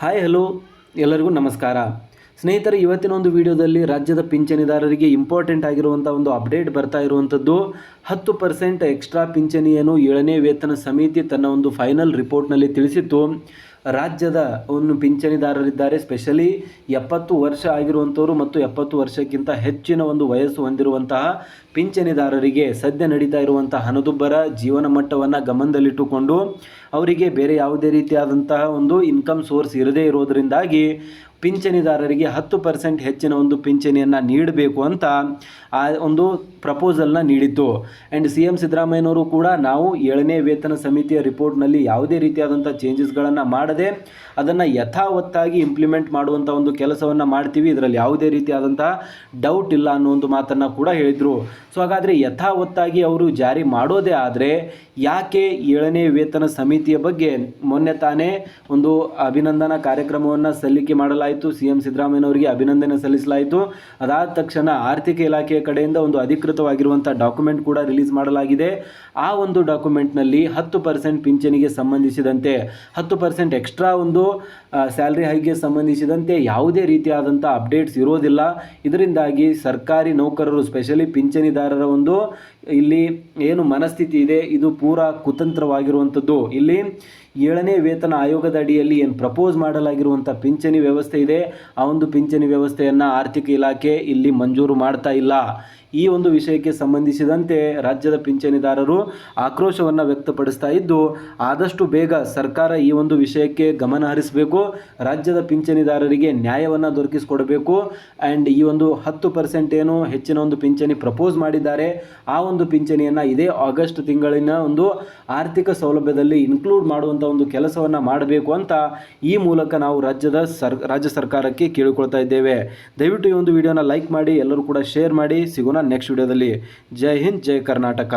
Hi hello ಎಲ್ಲರಿಗೂ ನಮಸ್ಕಾರ. ಸ್ನೇಹಿತರೆ, ಇವತ್ತಿನ ಒಂದು ವಿಡಿಯೋದಲ್ಲಿ ರಾಜ್ಯದ ಪಿಂಚಣಿದಾರರಿಗೆ ಇಂಪಾರ್ಟೆಂಟ್ ಆಗಿರುವಂಥ ಒಂದು ಅಪ್ಡೇಟ್ ಬರ್ತಾ ಇರುವಂಥದ್ದು ಹತ್ತು ಪರ್ಸೆಂಟ್ ಎಕ್ಸ್ಟ್ರಾ ಪಿಂಚಣಿಯನ್ನು ಏಳನೇ ವೇತನ ಸಮಿತಿ ತನ್ನ ಒಂದು ಫೈನಲ್ ರಿಪೋರ್ಟ್ನಲ್ಲಿ ತಿಳಿಸಿತ್ತು. ರಾಜ್ಯದ ಒಂದು ಪಿಂಚಣಿದಾರರಿದ್ದಾರೆ. ಸ್ಪೆಷಲಿ ಎಪ್ಪತ್ತು ವರ್ಷ ಆಗಿರುವಂಥವರು ಮತ್ತು ಎಪ್ಪತ್ತು ವರ್ಷಕ್ಕಿಂತ ಹೆಚ್ಚಿನ ಒಂದು ವಯಸ್ಸು ಹೊಂದಿರುವಂತಹ ಪಿಂಚಣಿದಾರರಿಗೆ ಸದ್ಯ ನಡೀತಾ ಇರುವಂಥ ಹಣದುಬ್ಬರ ಜೀವನ ಮಟ್ಟವನ್ನು ಗಮನದಲ್ಲಿಟ್ಟುಕೊಂಡು ಅವರಿಗೆ ಬೇರೆ ಯಾವುದೇ ರೀತಿಯಾದಂತಹ ಒಂದು ಇನ್ಕಮ್ ಸೋರ್ಸ್ ಇರದೇ ಇರೋದರಿಂದಾಗಿ ಪಿಂಚಣಿದಾರರಿಗೆ ಹತ್ತು ಪರ್ಸೆಂಟ್ ಹೆಚ್ಚಿನ ಒಂದು ಪಿಂಚಣಿಯನ್ನು ನೀಡಬೇಕು ಅಂತ ಆ ಒಂದು ಪ್ರಪೋಸಲ್ನ ನೀಡಿತ್ತು ಆ್ಯಂಡ್ ಸಿ ಎಂ ಸಿದ್ದರಾಮಯ್ಯನವರು ಕೂಡ ನಾವು ಏಳನೇ ವೇತನ ಸಮಿತಿಯ ರಿಪೋರ್ಟ್ನಲ್ಲಿ ಯಾವುದೇ ರೀತಿಯಾದಂಥ ಚೇಂಜಸ್ಗಳನ್ನು ಮಾಡದೆ ಅದನ್ನು ಯಥಾವತ್ತಾಗಿ ಇಂಪ್ಲಿಮೆಂಟ್ ಮಾಡುವಂಥ ಒಂದು ಕೆಲಸವನ್ನು ಮಾಡ್ತೀವಿ. ಇದರಲ್ಲಿ ಯಾವುದೇ ರೀತಿಯಾದಂತಹ ಡೌಟ್ ಇಲ್ಲ ಅನ್ನೋ ಒಂದು ಮಾತನ್ನು ಕೂಡ ಹೇಳಿದರು. ಸೊ ಹಾಗಾದರೆ ಯಥಾವತ್ತಾಗಿ ಅವರು ಜಾರಿ ಮಾಡೋದೇ ಆದರೆ ಯಾಕೆ ಏಳನೇ ವೇತನ ಸಮಿತಿಯ ಬಗ್ಗೆ ಮೊನ್ನೆ ತಾನೇ ಒಂದು ಅಭಿನಂದನಾ ಕಾರ್ಯಕ್ರಮವನ್ನು ಸಲ್ಲಿಕೆ ಮಾಡಲಾಯಿತು. ಸಿ ಎಂ ಸಿದ್ದರಾಮಯ್ಯನವರಿಗೆ ಅಭಿನಂದನೆ ಸಲ್ಲಿಸಲಾಯಿತು. ಅದಾದ ತಕ್ಷಣ ಆರ್ಥಿಕ ಇಲಾಖೆಯ ಕಡೆಯಿಂದ ಒಂದು ಅಧಿಕೃತವಾಗಿರುವಂಥ ಡಾಕ್ಯುಮೆಂಟ್ ಕೂಡ ರಿಲೀಸ್ ಮಾಡಲಾಗಿದೆ. ಆ ಒಂದು ಡಾಕ್ಯುಮೆಂಟ್ನಲ್ಲಿ ಹತ್ತು ಪರ್ಸೆಂಟ್ ಪಿಂಚಣಿಗೆ ಸಂಬಂಧಿಸಿದಂತೆ ಹತ್ತು ಪರ್ಸೆಂಟ್ ಎಕ್ಸ್ಟ್ರಾ ಒಂದು ಸ್ಯಾಲ್ರಿ ಹೈಗೆ ಸಂಬಂಧಿಸಿದಂತೆ ಯಾವುದೇ ರೀತಿಯಾದಂಥ ಅಪ್ಡೇಟ್ಸ್ ಇರೋದಿಲ್ಲ. ಇದರಿಂದಾಗಿ ಸರ್ಕಾರಿ ನೌಕರರು ಸ್ಪೆಷಲಿ ಪಿಂಚಣಿದಾರರ ಒಂದು ಇಲ್ಲಿ ಏನು ಮನಸ್ಥಿತಿ ಇದೆ, ಇದು ಪೂರ ಕುತಂತ್ರವಾಗಿರುವಂಥದ್ದು. ಇಲ್ಲಿ ಏಳನೇ ವೇತನ ಆಯೋಗದ ಅಡಿಯಲ್ಲಿ ಏನು ಪ್ರಪೋಸ್ ಮಾಡಲಾಗಿರುವಂಥ ಪಿಂಚಣಿ ವ್ಯವಸ್ಥೆ ಇದೆ. ಆ ಒಂದು ಪಿಂಚಣಿ ವ್ಯವಸ್ಥೆಯನ್ನು ಆರ್ಥಿಕ ಇಲಾಖೆ ಇಲ್ಲಿ ಮಂಜೂರು ಮಾಡ್ತಾ ಇಲ್ಲ. ಈ ಒಂದು ವಿಷಯಕ್ಕೆ ಸಂಬಂಧಿಸಿದಂತೆ ರಾಜ್ಯದ ಪಿಂಚಣಿದಾರರು ಆಕ್ರೋಶವನ್ನು ವ್ಯಕ್ತಪಡಿಸ್ತಾ ಇದ್ದು, ಆದಷ್ಟು ಬೇಗ ಸರ್ಕಾರ ಈ ಒಂದು ವಿಷಯಕ್ಕೆ ಗಮನ ಹರಿಸಬೇಕು, ರಾಜ್ಯದ ಪಿಂಚಣಿದಾರರಿಗೆ ನ್ಯಾಯವನ್ನು ದೊರಕಿಸಿಕೊಡಬೇಕು ಆ್ಯಂಡ್ ಈ ಒಂದು ಹತ್ತು ಪರ್ಸೆಂಟ್ ಏನು ಹೆಚ್ಚಿನ ಒಂದು ಪಿಂಚಣಿ ಪ್ರಪೋಸ್ ಮಾಡಿದ್ದಾರೆ. ಆ ಒಂದು ಪಿಂಚಣಿಯನ್ನು ಇದೇ ಆಗಸ್ಟ್ ತಿಂಗಳಿನ ಒಂದು ಆರ್ಥಿಕ ಸೌಲಭ್ಯದಲ್ಲಿ ಇನ್ಕ್ಲೂಡ್ ಮಾಡುವಂಥ ಒಂದು ಕೆಲಸವನ್ನು ಮಾಡಬೇಕು ಅಂತ ಈ ಮೂಲಕ ನಾವು ರಾಜ್ಯದ ಸರ್, ರಾಜ್ಯ ಸರ್ಕಾರಕ್ಕೆ ಕೇಳಿಕೊಳ್ತಾ ಇದ್ದೇವೆ. ದಯವಿಟ್ಟು ಈ ಒಂದು ವಿಡಿಯೋನ ಲೈಕ್ ಮಾಡಿ, ಎಲ್ಲರೂ ಕೂಡ ಶೇರ್ ಮಾಡಿ. ಸಿಗೋಣ ನೆಕ್ಸ್ಟ್ ವಿಡಿಯೋದಲ್ಲಿ. ಜೈ ಹಿಂದ್, ಜೈ ಕರ್ನಾಟಕ.